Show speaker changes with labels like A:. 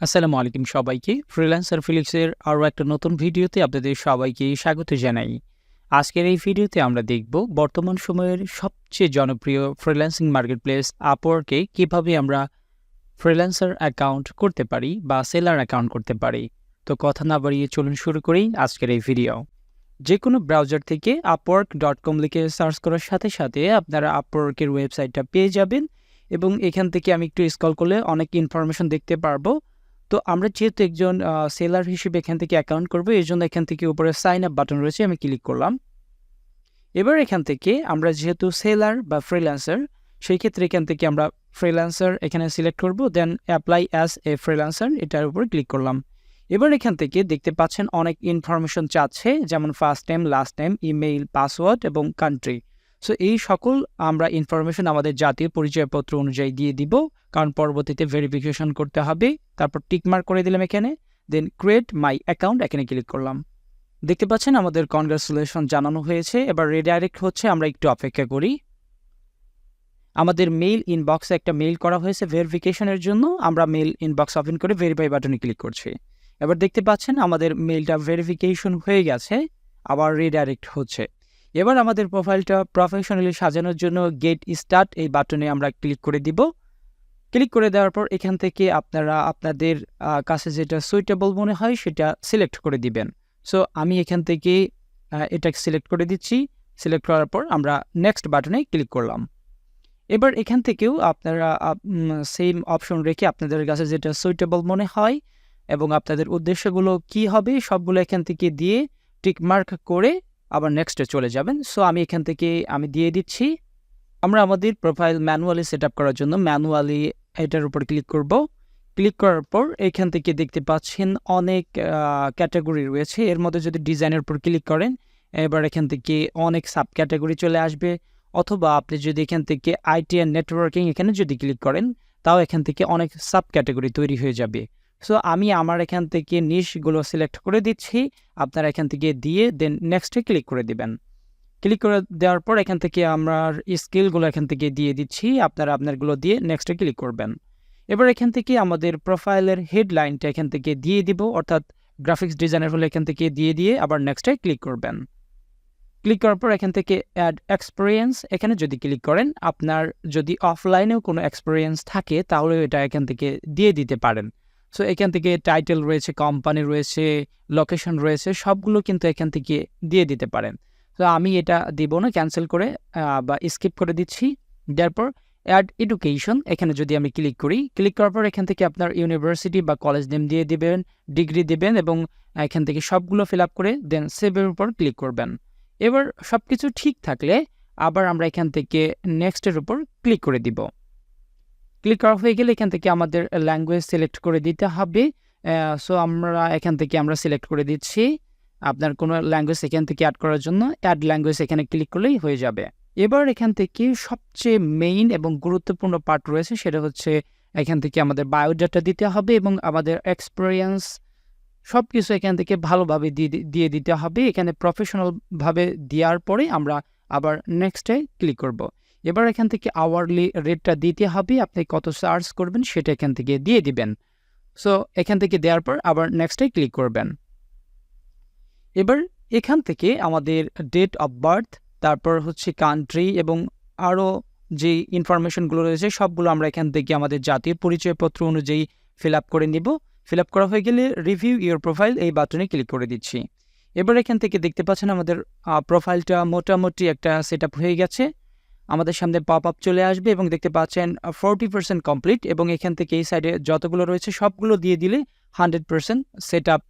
A: আসসালামু আলাইকুম সবাইকে। ফ্রিল্যান্সার ফিলিক্সের আরও একটা নতুন ভিডিওতে আপনাদের সবাইকে স্বাগত জানাই। আজকের এই ভিডিওতে আমরা দেখব বর্তমান সময়ের সবচেয়ে জনপ্রিয় ফ্রিল্যান্সিং মার্কেটপ্লেস আপওয়ার্কে কীভাবে আমরা ফ্রিল্যান্সার অ্যাকাউন্ট করতে পারি বা সেলার অ্যাকাউন্ট করতে পারি। তো কথা না বাড়িয়ে চলুন শুরু করি আজকের এই ভিডিও। যে কোনো ব্রাউজার থেকে আপওয়ার্ক ডট কম লিখে সার্চ করার সাথে সাথে আপনারা আপওয়ার্কের ওয়েবসাইটটা পেয়ে যাবেন এবং এখান থেকে আমি একটু স্কল করলে অনেক ইনফরমেশন দেখতে পারব। তো আমরা যেহেতু একজন সেলার হিসেবে এখান থেকে অ্যাকাউন্ট করব এই জন্য এখান থেকে উপরে সাইন আপ বাটন রয়েছে, আমি ক্লিক করলাম। এবার এখান থেকে আমরা যেহেতু সেলার বা ফ্রিল্যান্সার সেই ক্ষেত্রে এখান থেকে আমরা ফ্রিল্যান্সার এখানে সিলেক্ট করব then apply as a freelancer এটার উপর ক্লিক করলাম। এবার এখান থেকে দেখতে পাচ্ছেন অনেক ইনফরমেশন চাচ্ছে, যেমন first time last time email password এবং কান্ট্রি সো এই সকল আমরা ইনফরমেশন আমাদের জাতীয় পরিচয়পত্র অনুযায়ী দিয়ে দিব। কারণ পরবর্তীতে ভেরিফিকেশন করতে হবে। তারপর টিকমার্ক করে দিলাম এখানে। দেন ক্রিয়েট মাই অ্যাকাউন্ট এখানে ক্লিক করলাম। দেখতে পাচ্ছেন আমাদের কনগ্রাচুলেশন জানানো হয়েছে। এবার রিডাইরেক্ট হচ্ছে, আমরা একটু অপেক্ষা করি। আমাদের মেইল ইনবক্সে একটা মেইল করা হয়েছে ভেরিফিকেশনের জন্য। আমরা মেইল ইনবক্স ওপেন করে ভেরিফাই বাটনে ক্লিক করছি। এবার দেখতে পাচ্ছেন আমাদের মেইলটা ভেরিফিকেশন হয়ে গেছে, আবার রিডাইরেক্ট হচ্ছে। এবার আমাদের প্রোফাইলটা প্রফেশনালি সাজানোর জন্য গেট স্টার্ট এই বাটনে আমরা ক্লিক করে দিব। ক্লিক করে দেওয়ার পর এখান থেকে আপনারা আপনাদের কাছে যেটা সুইটেবল মনে হয় সেটা সিলেক্ট করে দিবেন। সো আমি এখান থেকে এটা সিলেক্ট করে দিচ্ছি। সিলেক্ট করার পর আমরা নেক্সট বাটনে ক্লিক করলাম। এবার এখান থেকেও আপনারা সেম অপশন রেখে আপনাদের কাছে যেটা সুইটেবল মনে হয় এবং আপনাদের উদ্দেশ্যগুলো কি হবে সবগুলো এখান থেকে দিয়ে টিকমার্ক করে আবার নেক্সটে চলে যাবেন। সো আমি এখান থেকে আমি দিয়ে দিচ্ছি। আমরা আমাদের প্রোফাইল ম্যানুয়ালি সেট করার জন্য ম্যানুয়ালি এটার উপর ক্লিক করব। ক্লিক করার পর এখান থেকে দেখতে পাচ্ছেন অনেক ক্যাটাগরি রয়েছে। এর মধ্যে যদি ডিজাইনের উপর ক্লিক করেন, এবার এখান থেকে অনেক সাব ক্যাটাগরি চলে আসবে। অথবা আপনি যদি এখান থেকে আইটি অ্যান্ড নেটওয়ার্কিং এখানে যদি ক্লিক করেন, তাও এখান থেকে অনেক সাব ক্যাটাগরি তৈরি হয়ে যাবে। সো আমি আমার এখান থেকে নিশগুলো সিলেক্ট করে দিচ্ছি। আপনারা এখান থেকে দিয়ে দেন নেক্সটে ক্লিক করে দিবেন। ক্লিক করে দেওয়ার পর এখান থেকে আমার স্কিলগুলো এখান থেকে দিয়ে দিচ্ছি। আপনারা আপনারগুলো দিয়ে নেক্সটে ক্লিক করবেন। এবার এখান থেকে আমাদের প্রোফাইলের হেডলাইনটা এখান থেকে দিয়ে দিব। অর্থাৎ গ্রাফিক্স ডিজাইনার হলে এখান থেকে দিয়ে দিয়ে আবার নেক্সটে ক্লিক করবেন। ক্লিক করার পর এখান থেকে অ্যাড এক্সপিরিয়েন্স এখানে যদি ক্লিক করেন, আপনার যদি অফলাইনেও কোনো এক্সপিরিয়েন্স থাকে তাহলে এটা এখান থেকে দিয়ে দিতে পারেন। সো এখান থেকে টাইটেল রয়েছে কোম্পানি রয়েছে লোকেশন রয়েছে, সবগুলো কিন্তু এখান থেকে দিয়ে দিতে পারেন। তো, আমি এটা দিব না ক্যান্সেল করে বা স্কিপ করে দিচ্ছি। তারপর অ্যাড এডুকেশন এখানে যদি আমি ক্লিক করি ক্লিক করার পর এখান থেকে আপনার ইউনিভার্সিটি বা কলেজ নেম দিয়ে দিবেন ডিগ্রি দিবেন এবং এখান থেকে সবগুলো ফিল আপ করে দেন সেভের উপর ক্লিক করবেন। এবার সব কিছু ঠিক থাকলে আবার আমরা এখান থেকে নেক্সটের উপর ক্লিক করে দিব। ক্লিক করা হয়ে গেলে এখান থেকে আমাদের ল্যাঙ্গুয়েজ সিলেক্ট করে দিতে হবে। সো আমরা এখান থেকে আমরা সিলেক্ট করে দিচ্ছি আপনার কোনো ল্যাঙ্গুয়েজ এখান থেকে অ্যাড করার জন্য। অ্যাড ল্যাঙ্গুয়েজ এখানে ক্লিক করলেই হয়ে যাবে। এবার এখান থেকে সবচেয়ে মেইন এবং গুরুত্বপূর্ণ পার্ট রয়েছে, সেটা হচ্ছে এখান থেকে আমাদের বায়োডাটা দিতে হবে এবং আমাদের এক্সপিরিয়েন্স সব কিছু এখান থেকে ভালোভাবে দিয়ে দিতে হবে। এখানে প্রফেশনালভাবে দেওয়ার পরে আমরা আবার নেক্সটে ক্লিক করব। এবার এখান থেকে আওয়ারলি রেটটা দিতে হবে। আপনি কত চার্জ করবেন সেটা এখান থেকে দিয়ে দিবেন। সো এখান থেকে দেওয়ার পর আবার নেক্সটে ক্লিক করবেন। এবার এখান থেকে আমাদের ডেট অফ বার্থ তারপর হচ্ছে কান্ট্রি এবং আরও যে ইনফরমেশনগুলো রয়েছে, সবগুলো আমরা এখান থেকে আমাদের জাতীয় পরিচয়পত্র অনুযায়ী ফিল করে নিব। ফিল করা হয়ে গেলে রিভিউ ইউর প্রোফাইল এই বাটনে ক্লিক করে দিচ্ছি। এবার এখান থেকে দেখতে পাচ্ছেন আমাদের প্রোফাইলটা মোটামুটি একটা সেট হয়ে গেছে। আমাদের সামনে পপ আপ চলে আসবে এবং দেখতে পাচ্ছেন ফোরটি পার্সেন্ট কমপ্লিট এবং এখান থেকে এই সাইডে যতগুলো রয়েছে সবগুলো দিয়ে দিলে হান্ড্রেড পার্সেন্ট সেট আপ